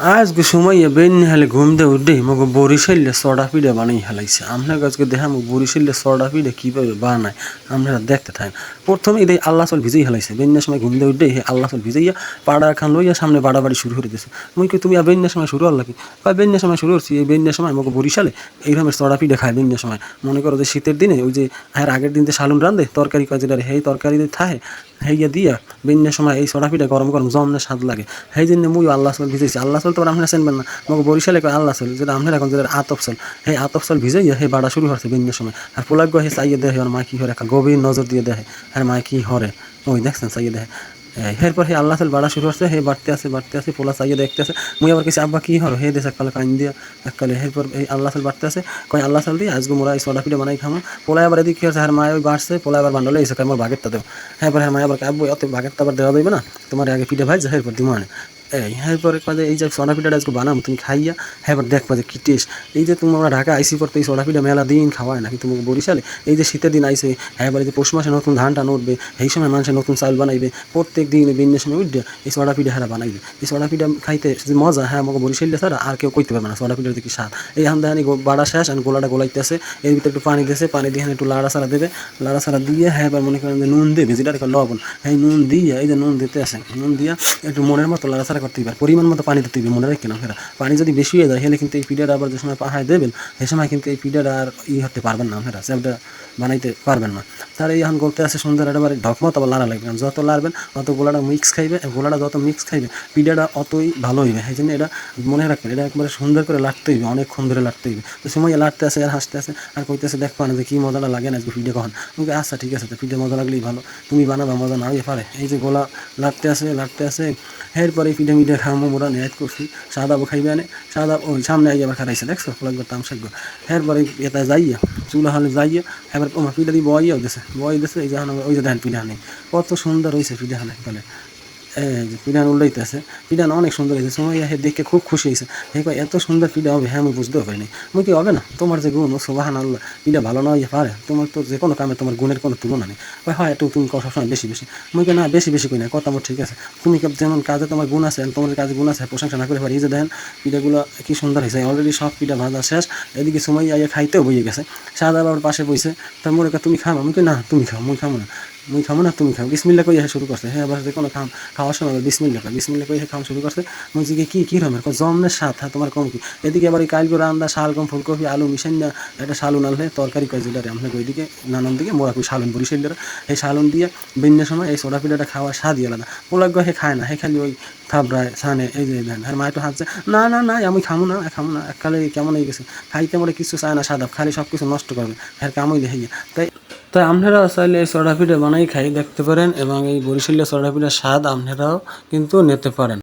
আজকে সময় বেন হালে ঘুম দে উঠে মগে বরিশালে সডা পিঠা বানাই হেলাইছে। আপনার আজকে দেখাম বরিশালে সডা পিঠা কীভাবে বানায়, আপনারা দেখতে থাকেন। প্রথমে এদের আল্লাহ চল ভিজেই হেলাইছে বেন্যার সময় ঘুম দে উঠে হে আল্লাহ চল ভিজাইয়া পাড়া খান লইয়া সামনে বাড়াবাড়ি শুরু করে দিয়েছে মুই কি তুমি বেন্যার সময় শুরু হল কি কয় বেন্যার সময় শুরু করছি, এই বেন্যার সময় মগে বরিশালে এইরকমের সডা পিঠা খায় বেন্যার সময়। মনে করো যে শীতের দিনে ওই যে আর আগের দিন যে শালুন রান্ধে তরকারি যেটা সেই তরকারি থাহে। হেইয়া দিয়া বিন্যাস সময় এই সরাফিটা গরম গরম জমনে স্বাদ লাগে। সেই জন্য মুই আল্লাহ চল ভিজাইছি। আল্লাহ চল তো আপনারা চেনবেন না। মগ বরিশালে কয় আল্লাহ চল যেটা আপনার এখন যেটা আতপ সেই আতপ চল ভিজাইয়া সেই বাড়া শুরু হচ্ছে বেন্যার সময়। আর পোলাগ্য হে চাইয়ে দেহে আর মা কি হরে একটা গভীর নজর দিয়ে দেহে। আর মা কি হরে ওই দেখছেন দেয় এই এরপর হে আল্লাহ তাল বাড়া শুরু হচ্ছে, হে বাড়তে আসে বাড়তে আছে, পোলা চাইয়ে দেখতে আসে মুই আবার কিছু আব্বা, কি হলো? হে দেশ এককালে কান দিয়া এককালে। এরপর এই আল্লাহ তাল বাড়তে আছে, কয়, আল্লাহ তাল দিয়ে আজকে মোরা এই সোডা পিঠে বানাই খামো। পোলা আবার এদিকে হচ্ছে হার মায় ওই বাড়ছে পোলা আবার বান্ডলে এসে কয় মোর বাগেরটা দেও। হ্যাঁ হ্যাঁ মায় আবার আব্বু অত বাগেরটা আবার দেওয়া দেবে না? তোমার আগে পিঠে ভাই যায় এরপর দিমানে এই পরে কাজে এই যে সোডা পিঠাটা আজকে বানাবো, তুমি খাইয়া হ্যাঁ দেখবা যে কি টেস্ট এই যে তুমি আমরা ঢাকা আইসি পড়তে, এই সোডা পিঠা মেলা দিন খাওয়ায় নাকি তুমি বরিশালে? এই যে শীতের দিন আইসে হ্যাঁ যে পৌষ মাসে নতুন ধান টান উঠবে এই সময় মানুষের নতুন চাল বানাইবে, প্রত্যেক দিন বিন্যের সময় উঠবে এই সোডা পিঠা হ্যাঁ বানাইবে। এই সোডা পিঠা খাইতে যে মজা হ্যাঁ আমাকে বরিশালে ছাড়া আর কেউ কইতে পারবে না সোডা পিঠার দেখি স্বাদ। এই হান দেখানি বাড়া শেষ, আর গোলাটা গোলাইতেছে, এর ভিতরে একটু পানি দিয়েছে পানি দিয়ে একটু লাড়া সারা দেবে। লাড়া সারা দিয়ে হ্যাঁ এবার মনে করেন যে নুন দেবে, যেটা লবণ। এই নুন দিয়ে, এই যে নুন দিতে আসে, নুন দিয়া একটু মনের মতো লাড়া সারা করতে হবে পরিমাণ মতো পানি দিতে মনে রাখি না ফেরা পানি যদি বেশি হয়ে যায় হলে কিন্তু এই পিঠাটা আবার যে সময় পাহাড় দেবেন, সে সময় কিন্তু এই পিঠাটা আর ই হতে পারবেন না ফেরা সেটা বানাইতে পারবেন না। তার এই এখন গলতে আছে সুন্দর একটা বাড়ি ঢকমত, আবার লাড়া লাগবে। যত লাড়বেন, তত গোলাটা মিক্স খাইবে গোলাটা যত মিক্স খাইবে, পিঠাটা অতই ভালো হইবে। সেই জন্য এটা মনে রাখবেন, এটা একবারে সুন্দর করে লাটতে হইবে, অনেকক্ষণ ধরে লাটতে হইবে। তো সময় লাটতে আছে, আর হাসতে আছে, আর কইতে কইতেছে, দেখ পানে, যে কী মজাটা লাগে না আজকে কখন? ওকে আচ্ছা ঠিক আছে, তো পিঠে মজা লাগলেই ভালো। তুমি বানাবা, মজা না পারে। এই যে গোলা লাটতে আছে লাটতে আছে, এরপরে এই পিঠে মিঠে খামো, মোরা নেয়াত করছি। সাদাবো খাইবে আনে। সাদাব ওই সামনে আইয়া আবার খারাইছে দেখছ? লাগবে তামসাগ্য এরপরে এটা যাইয়া, চুলা হলে যাইয়া, এবার আমার পিঠা দিয়ে বইয়াও দিছে বই দিছে এই যে ওই যে দেন পিঠা নেই কত সুন্দর হয়েছে পিঠা হানে তাহলে পিঠান উল্লাইতেছে পিঠান অনেক সুন্দর হয়েছে সময় হে দেখে খুব খুশি হয়েছে হে কয়, এত সুন্দর পিঠা হবে? হ্যাঁ আমি বুঝতেও পারিনি। মুই কি হবে না, তোমার যে গুণ সোবাহান আল্লাহ পিঠা ভালো না হইয়া পারে। তোমার তো যে কোনো কামে তোমার গুণের কোনো তুলনা নেই। কয়, হয়, একটু তুমি কও সবসময় বেশি বেশি। মুই কে না, বেশি বেশি কই না, কথা আমার ঠিক আছে। তুমি কে যেমন কাজে তোমার গুণ আছে তোমার কাজে গুণ আছে, প্রশংসা না করে পারি। যে দেখেন পিঠাগুলো কি সুন্দর হয়েছে অলরেডি সব পিঠা ভাজা শেষ। এদিকে সময় আইয়া খাইতেও বইয়ে গেছে। সাদা বাবার পাশে বইছে। মনে কয় তুমি খাও আমি কই, না, তুমি খাও, মুই খাব না। মুই খাব না, তুমি খাও বিসমিল্লা কই শুরু করছে। হ্যাঁ যে কোনো খাম, খাওয়ার সময় বিসমিল্লা কয়। বিসমিল্লা কই খাওয়া শুরু করছে। মুই জিগে কি কি রকমের কয়? জমনের স্বাদ হ্যাঁ তোমার কম কি? এদিকে আবার কালগো রান্দা শালগম, ফুলকপি, আলু মিশাই না একটা শালুন আনলে তরকারি কয় যেটা আপনাকে ওইদিকে নানান দিকে মোরা কই শালুন বরিশাইলের এই শালুন দিয়ে বিন্যের সময় এই সোডা পিঠাটা খাওয়ার স্বাদই আলাদা। পোলাগ্য হে খায় না, হে খালি ওই থাবড়ায় সানে এই যে দেন। আর মা তো হাঁটছে, না না না আমি খামো না খামো না। এক এককালে কেমন হয়ে গেছে? খাইতে মোটে কিছু চায় না সাদা খালি সব কিছু নষ্ট করবে। হ্যাঁ কামই দেখে তাই তাই আপনারা চাইলে এই পিঠা বানাই খাই, দেখতে পারেন এবং এই বরিশালের পিঠার স্বাদ আপনারাও কিন্তু নিতে পারেন।